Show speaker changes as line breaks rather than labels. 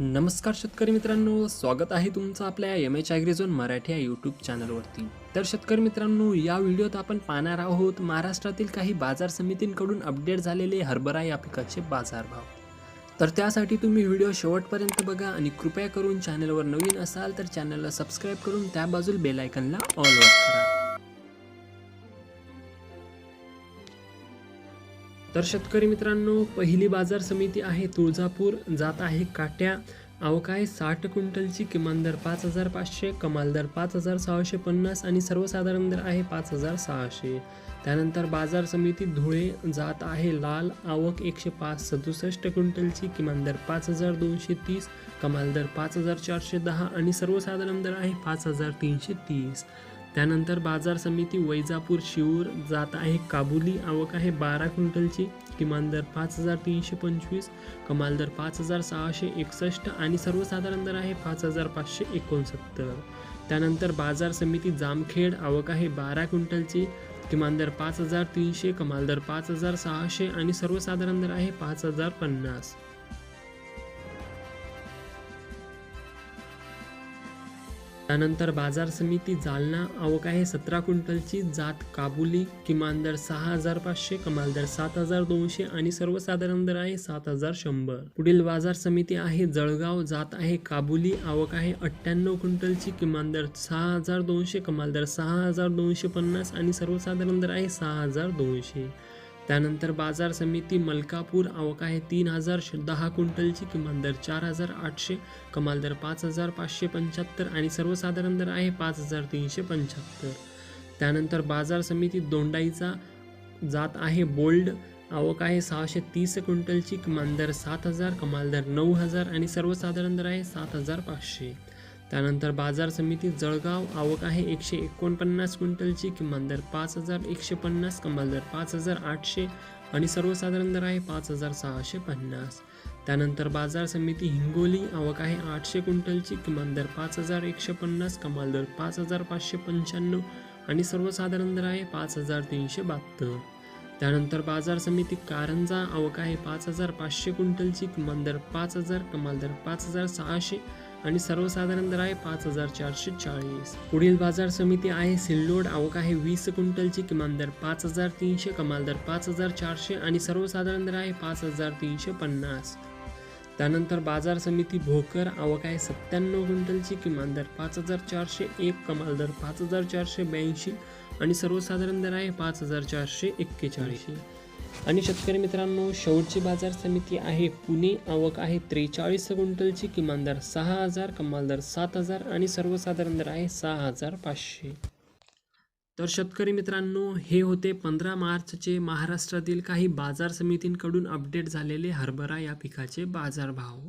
नमस्कार शेतकरी मित्रांनो स्वागत आहे तुमचं आपल्या एम एच ॲग्रिझोन मराठी या यूट्यूब चॅनलवरती तर शेतकरी मित्रांनो या व्हिडिओत आपण पाहणार आहोत महाराष्ट्रातील काही बाजार समितींकडून अपडेट झालेले हरभरा या पिकाचे बाजारभाव. तर त्यासाठी तुम्ही व्हिडिओ शेवटपर्यंत बघा आणि कृपया करून चॅनलवर नवीन असाल तर चॅनलला सबस्क्राईब करून त्या बाजूला बेलायकनला ऑलवर करा. तर शेतकरी मित्रांनो पहिली बाजार समिती आहे तुळजापूर. जात आहे काट्या. आवक आहे साठ क्विंटलची. किमान दर पाच हजार पाचशे कमाल दर पाच हजार सहाशे पन्नास आणि सर्वसाधारण दर आहे पाच हजार सहाशे. त्यानंतर बाजार समिती धुळे. जात आहे लाल. आवक एकशे पाच सदुसष्ट क्विंटलची. किमान दर पाच हजार दोनशे तीस कमाल दर पाच हजार चारशे दहा आणि सर्वसाधारण दर आहे पाच हजार तीनशे तीस. त्यानंतर बाजार समिती वैजापूर शिऊर जात आहे काबुली. आवक आहे बारा क्विंटलची. किमान दर पाच हजार तीनशे पंचवीस कमाल दर पाच हजार सहाशे एकसष्ट आणि सर्वसाधारण दर आहे पाच हजार पाचशे एकोणसत्तर. त्यानंतर बाजार समिती जामखेड. आवक आहे बारा क्विंटलची. किमान दर पाच हजार तीनशे कमाल दर पाच हजार सहाशे आणि सर्वसाधारण दर आहे पाच हजार पन्नास. त्यानंतर बाजार समिती जालना आवक आहे. सतरा क्विंटलची जात काबुली किमान दर सहा हजार पाचशे कमाल दर सात हजार दोनशे आणि सर्वसाधारण दर आहे सात हजार शंभर. पुढील बाजार समिती आहे. जळगाव जात आहे. काबुली आवक आहे. अठ्ठ्याण्णव क्विंटलची किमान दर सहा हजार दोनशे कमाल दर सहा हजार दोनशे पन्नास आणि सर्वसाधारण दर आहे सहा हजार दोनशे. त्यानंतर बाजार समिती मलकापूर आवक आहे तीन हजार श- दहा क्विंटलची किमान दर चार हजार आठशे कमाल दर पाच हजार पाचशे पंच्याहत्तर आणि सर्वसाधारण दर आहे पाच हजार तीनशे पंच्याहत्तर. त्यानंतर बाजार समिती दोंडाईचा जात आहे बोल्ड आवक आहे सहाशे तीस क्विंटलची किमान दर सात हजार कमाल दर नऊ हजार आणि सर्वसाधारण दर आहे सात हजार पाचशे. त्यानंतर बाजार समिती जळगाव आवक आहे एकशे एकोणपन्नास क्विंटलची किमान दर पाच हजार एकशे पन्नास कमाल दर पाच हजार आठशे आणि सर्वसाधारण दर आहे पाच हजार सहाशे पन्नास. त्यानंतर बाजार समिती हिंगोली आवक आहे आठशे क्विंटलची किमान दर पाच हजार एकशे पन्नास कमाल दर पाच हजार पाचशे पंच्याण्णव आणि सर्वसाधारण दर आहे पाच हजार तीनशे बहात्तर. त्यानंतर बाजार समिती कारंजा आवक आहे पाच हजार पाचशे क्विंटलची किमान दर पाच हजार कमाल दर पाच हजार सहाशे आणि सर्वसाधारण दर आहे पाच हजार चारशे चाळीस. पुढील बाजार समिती आहे सिल्लोड. आवक आहे वीस क्विंटलची किमान दर पाच हजार तीनशे कमाल दर पाच हजार चारशे आणि सर्वसाधारण दर आहे पाच हजार तीनशे पन्नास. त्यानंतर बाजार समिती भोकर. आवक आहे सत्त्याण्णव क्विंटलची किमान दर पाच हजार चारशे एक कमाल दर पाच हजार चारशे ब्याऐंशी आणि सर्वसाधारण दर आहे पाच हजार चारशे एक्केचाळीस. आणि शेतकरी मित्रांनो शेवटची बाजार समिती आहे पुणे. आवक आहे त्रेचाळीस क्विंटलची किमान दर सहा हजार कमाल दर सात हजार आणि सर्वसाधारण दर आहे सहा हजार पाचशे. तर शेतकरी मित्रांनो हे होते पंधरा मार्चचे महाराष्ट्रातील काही बाजार समितींकडून अपडेट झालेले हरभरा या पिकाचे बाजारभाव.